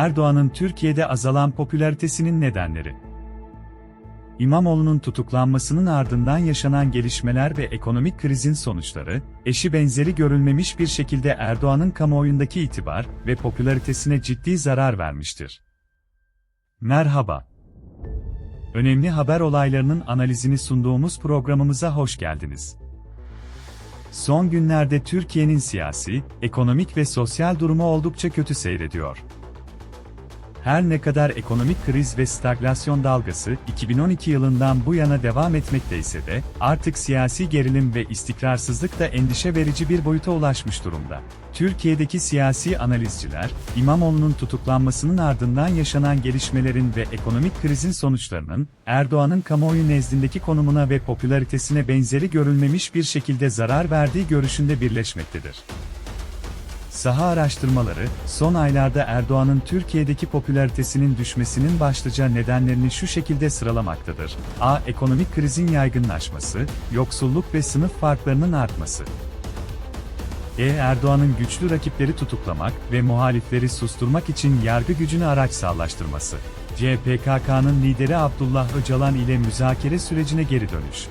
Erdoğan'ın Türkiye'de azalan popülaritesinin nedenleri. İmamoğlu'nun tutuklanmasının ardından yaşanan gelişmeler ve ekonomik krizin sonuçları, eşi benzeri görülmemiş bir şekilde Erdoğan'ın kamuoyundaki itibar ve popülaritesine ciddi zarar vermiştir. Merhaba. Önemli haber olaylarının analizini sunduğumuz programımıza hoş geldiniz. Son günlerde Türkiye'nin siyasi, ekonomik ve sosyal durumu oldukça kötü seyrediyor. Her ne kadar ekonomik kriz ve stagflasyon dalgası 2012 yılından bu yana devam etmekteyse de artık siyasi gerilim ve istikrarsızlık da endişe verici bir boyuta ulaşmış durumda. Türkiye'deki siyasi analizciler, İmamoğlu'nun tutuklanmasının ardından yaşanan gelişmelerin ve ekonomik krizin sonuçlarının, Erdoğan'ın kamuoyu nezdindeki konumuna ve popülaritesine benzeri görülmemiş bir şekilde zarar verdiği görüşünde birleşmektedir. Saha araştırmaları, son aylarda Erdoğan'ın Türkiye'deki popülaritesinin düşmesinin başlıca nedenlerini şu şekilde sıralamaktadır. A. Ekonomik krizin yaygınlaşması, yoksulluk ve sınıf farklarının artması. E. Erdoğan'ın güçlü rakipleri tutuklamak ve muhalifleri susturmak için yargı gücünü araçsallaştırması. C. PKK'nın lideri Abdullah Öcalan ile müzakere sürecine geri dönüş.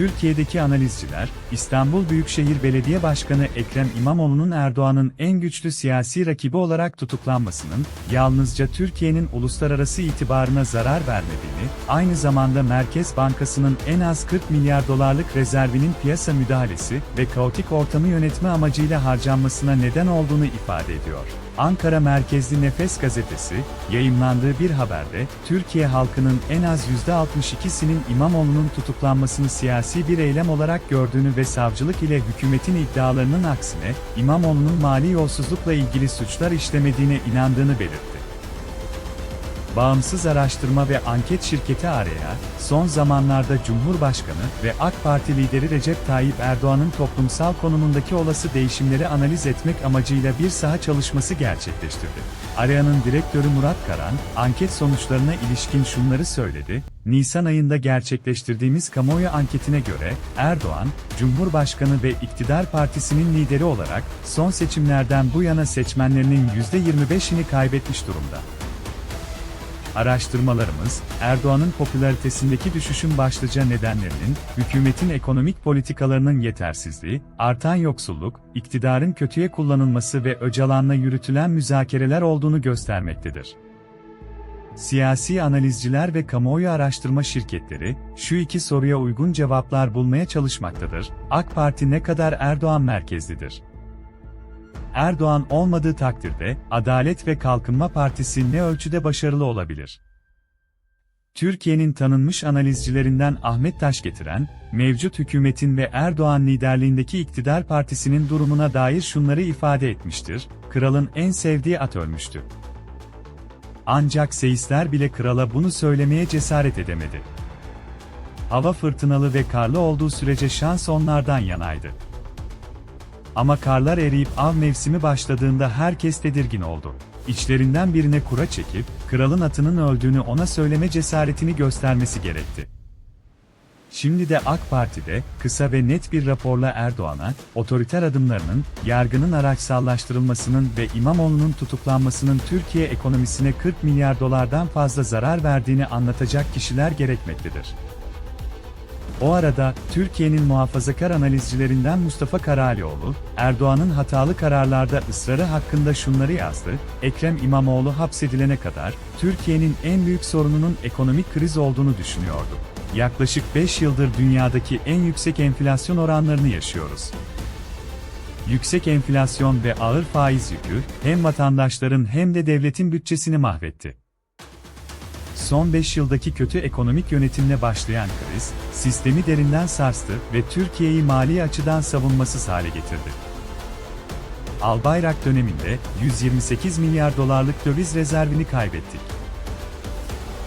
Türkiye'deki analizciler, İstanbul Büyükşehir Belediye Başkanı Ekrem İmamoğlu'nun Erdoğan'ın en güçlü siyasi rakibi olarak tutuklanmasının, yalnızca Türkiye'nin uluslararası itibarına zarar vermediğini, aynı zamanda Merkez Bankası'nın en az 40 milyar dolarlık rezervinin piyasa müdahalesi ve kaotik ortamı yönetme amacıyla harcanmasına neden olduğunu ifade ediyor. Ankara merkezli Nefes gazetesi, yayımlandığı bir haberde, Türkiye halkının en az %62'sinin İmamoğlu'nun tutuklanmasını siyasi bir eylem olarak gördüğünü ve savcılık ile hükümetin iddialarının aksine, İmamoğlu'nun mali yolsuzlukla ilgili suçlar işlemediğine inandığını belirtti. Bağımsız araştırma ve anket şirketi AREA, son zamanlarda Cumhurbaşkanı ve AK Parti lideri Recep Tayyip Erdoğan'ın toplumsal konumundaki olası değişimleri analiz etmek amacıyla bir saha çalışması gerçekleştirdi. AREA'nın direktörü Murat Karan, anket sonuçlarına ilişkin şunları söyledi, Nisan ayında gerçekleştirdiğimiz kamuoyu anketine göre, Erdoğan, Cumhurbaşkanı ve iktidar partisinin lideri olarak, son seçimlerden bu yana seçmenlerinin %25'ini kaybetmiş durumda. Araştırmalarımız, Erdoğan'ın popülaritesindeki düşüşün başlıca nedenlerinin, hükümetin ekonomik politikalarının yetersizliği, artan yoksulluk, iktidarın kötüye kullanılması ve Öcalan'la yürütülen müzakereler olduğunu göstermektedir. Siyasi analizciler ve kamuoyu araştırma şirketleri, şu iki soruya uygun cevaplar bulmaya çalışmaktadır. AK Parti ne kadar Erdoğan merkezlidir? Erdoğan olmadığı takdirde, Adalet ve Kalkınma Partisi ne ölçüde başarılı olabilir? Türkiye'nin tanınmış analizcilerinden Ahmet Taş getiren, mevcut hükümetin ve Erdoğan liderliğindeki iktidar partisinin durumuna dair şunları ifade etmiştir, kralın en sevdiği at ölmüştü. Ancak seyisler bile krala bunu söylemeye cesaret edemedi. Hava fırtınalı ve karlı olduğu sürece şans onlardan yanaydı. Ama karlar eriyip av mevsimi başladığında herkes tedirgin oldu. İçlerinden birine kura çekip, kralın atının öldüğünü ona söyleme cesaretini göstermesi gerekti. Şimdi de AK Parti'de, kısa ve net bir raporla Erdoğan'a, otoriter adımlarının, yargının araçsallaştırılmasının ve İmamoğlu'nun tutuklanmasının Türkiye ekonomisine 40 milyar dolardan fazla zarar verdiğini anlatacak kişiler gerekmektedir. O arada, Türkiye'nin muhafazakar analizcilerinden Mustafa Karalioğlu, Erdoğan'ın hatalı kararlarda ısrarı hakkında şunları yazdı, Ekrem İmamoğlu hapsedilene kadar, Türkiye'nin en büyük sorununun ekonomik kriz olduğunu düşünüyordu. Yaklaşık 5 yıldır dünyadaki en yüksek enflasyon oranlarını yaşıyoruz. Yüksek enflasyon ve ağır faiz yükü, hem vatandaşların hem de devletin bütçesini mahvetti son 5 yıldaki kötü ekonomik yönetimle başlayan kriz, sistemi derinden sarstı ve Türkiye'yi mali açıdan savunmasız hale getirdi. Albayrak döneminde 128 milyar dolarlık döviz rezervini kaybettik.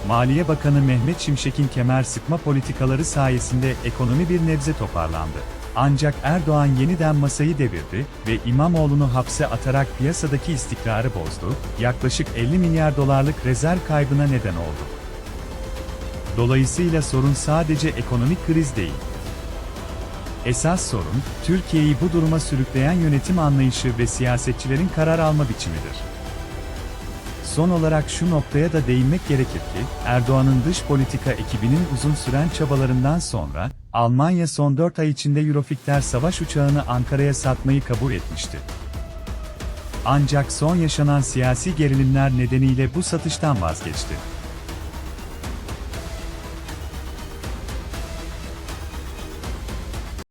Maliye Bakanı Mehmet Şimşek'in kemer sıkma politikaları sayesinde ekonomi bir nebze toparlandı. Ancak Erdoğan yeniden masayı devirdi ve İmamoğlu'nu hapse atarak piyasadaki istikrarı bozdu, yaklaşık 50 milyar dolarlık rezerv kaybına neden oldu. Dolayısıyla sorun sadece ekonomik kriz değil. Esas sorun, Türkiye'yi bu duruma sürükleyen yönetim anlayışı ve siyasetçilerin karar alma biçimidir. Son olarak şu noktaya da değinmek gerekir ki, Erdoğan'ın dış politika ekibinin uzun süren çabalarından sonra, Almanya son 4 ay içinde Eurofighter savaş uçağını Ankara'ya satmayı kabul etmişti. Ancak son yaşanan siyasi gerilimler nedeniyle bu satıştan vazgeçti.